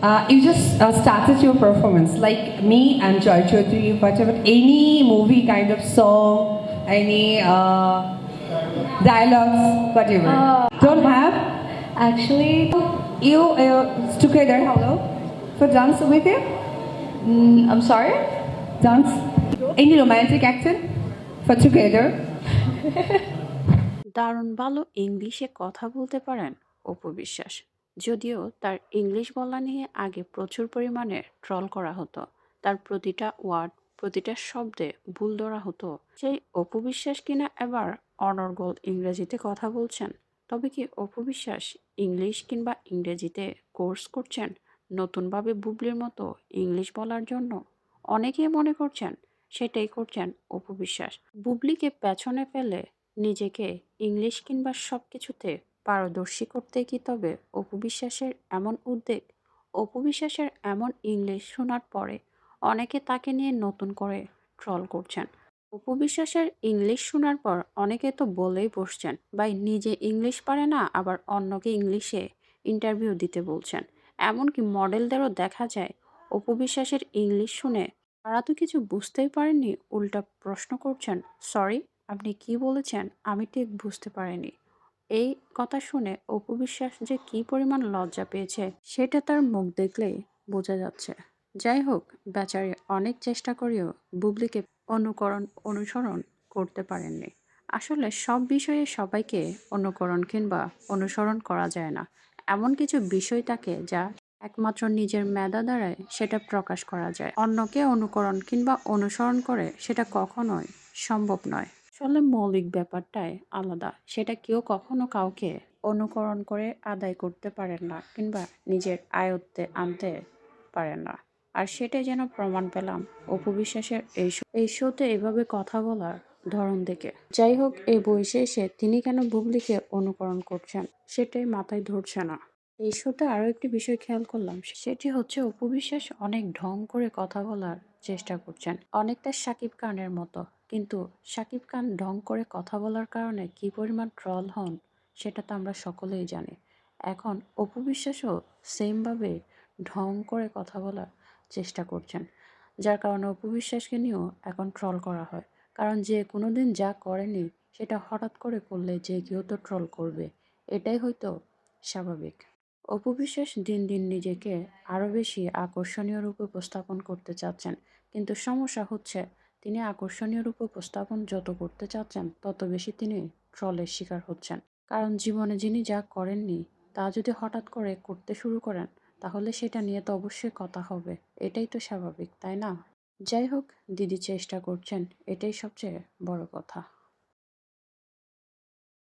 Uh, you just uh, started your performance, like me and Joy Chaudhary, whatever, any movie kind of song, any uh, dialogues, whatever. Uh, Don't have? Actually, You uh, together, hello? For dance with you? mm, I'm sorry. Dance? Any romantic action? For together? দারুণ ভালো ইংলিশে কথা বলতে পারেন অপু বিশ্বাস যদিও তার English বলা নিয়ে আগে প্রচুর পরিমাণে ট্রল করা হতো। তার প্রতিটা ওয়ার্ড, প্রতিটা শব্দে ভুল ধরা হতো। সেই অপু বিশ্বাস কিনা এবার অনর্গল ইংরেজিতে কথা বলছেন, তবে কি অপু বিশ্বাস ইংলিশ কিংবা ইংরেজিতে কোর্স করছেন? নতুনভাবে বুবলির মতো ইংলিশ বলার জন্য অনেকেই মনে করছেন সেটাই করছেন অপু বিশ্বাস। বুবলিকে পেছনে ফেলে নিজেকে ইংলিশ কিংবা সব কিছুতে পারদর্শী করতে কি তবে অপু বিশ্বাসের এমন উদ্বেগ অপু বিশ্বাসের এমন ইংলিশ শোনার পরে অনেকে তাকে নিয়ে নতুন করে ট্রল করছেন। অপু বিশ্বাসের ইংলিশ শোনার পর অনেকে তো বলেই বসছেন, ভাই নিজে ইংলিশ পারে না, আবার অন্যকে ইংলিশে ইন্টারভিউ দিতে বলছেন। এমনকি মডেলদেরও দেখা যায় অপু বিশ্বাসের ইংলিশ শুনে তারা তো কিছু বুঝতেই পারেননি, উল্টা প্রশ্ন করছেন, সরি, আপনি কি বলেছেন? আমি ঠিক বুঝতে পারিনি। এই কথা শুনে অপু বিশ্বাস যে কি পরিমাণ লজ্জা পেয়েছে, সেটা তার মুখ দেখলেই বোঝা যাচ্ছে। যাই হোক, বেচারি অনেক চেষ্টা করেও বুবলিকে অনুকরণ, অনুসরণ করতে পারেননি। আসলে সব বিষয়ে সবাইকে অনুকরণ কিংবা অনুসরণ করা যায় না। এমন কিছু বিষয় থাকে যা একমাত্র নিজের মেধা দ্বারাই সেটা প্রকাশ করা যায়। অন্যকে অনুকরণ কিংবা অনুসরণ করে সেটা কখনোই সম্ভব নয়। আসলে মৌলিক ব্যাপারটাই আলাদা। সেটা কেউ কখনো কাউকে অনুকরণ করে আদায় করতে পারেন না কিংবা নিজের আয়ত্তে আনতে পারেন না। আর সেটাই যেন প্রমাণ পেলাম অপু বিশ্বাসের এই এই শোতে এভাবে কথা বলার ধরন দেখে। যাই হোক, এই বয়সে এসে তিনি কেন বুবলিকে অনুকরণ করছেন সেটাই মাথায় ধরছে না। এই শোতে আরও একটি বিষয় খেয়াল করলাম, সেটি হচ্ছে অপু বিশ্বাস অনেক ঢং করে কথা বলার চেষ্টা করছেন। অনেকটা সাকিব খানের মতো। কিন্তু সাকিব খান ঢং করে কথা বলার কারণে কি পরিমাণ ট্রল হন, সেটা তো আমরা সকলেই জানি। এখন অপু বিশ্বাসও সেমভাবে ঢং করে কথা বলার চেষ্টা করছেন, যার কারণে অপু বিশ্বাসকে নিয়েও এখন ট্রল করা হয়। কারণ যে কোনো দিন যা করেনি, সেটা হঠাৎ করে করলে যে কেউ তো ট্রল করবে, এটাই হয়তো স্বাভাবিক। অপু বিশ্বাস দিন দিন নিজেকে আরও বেশি আকর্ষণীয় রূপে উপস্থাপন করতে চাচ্ছেন, কিন্তু সমস্যা হচ্ছে তিনি আকর্ষণীয় রূপ উপস্থাপন যত করতে চাচ্ছেন, তত বেশি তিনি ট্রলের শিকার হচ্ছেন। কারণ জীবনে যিনি যা করেননি, তা যদি হঠাৎ করে করতে শুরু করেন, তাহলে সেটা নিয়ে তো অবশ্যই কথা হবে। এটাই তো স্বাভাবিক, তাই না? যাই হোক, দিদি চেষ্টা করছেন, এটাই সবচেয়ে বড় কথা।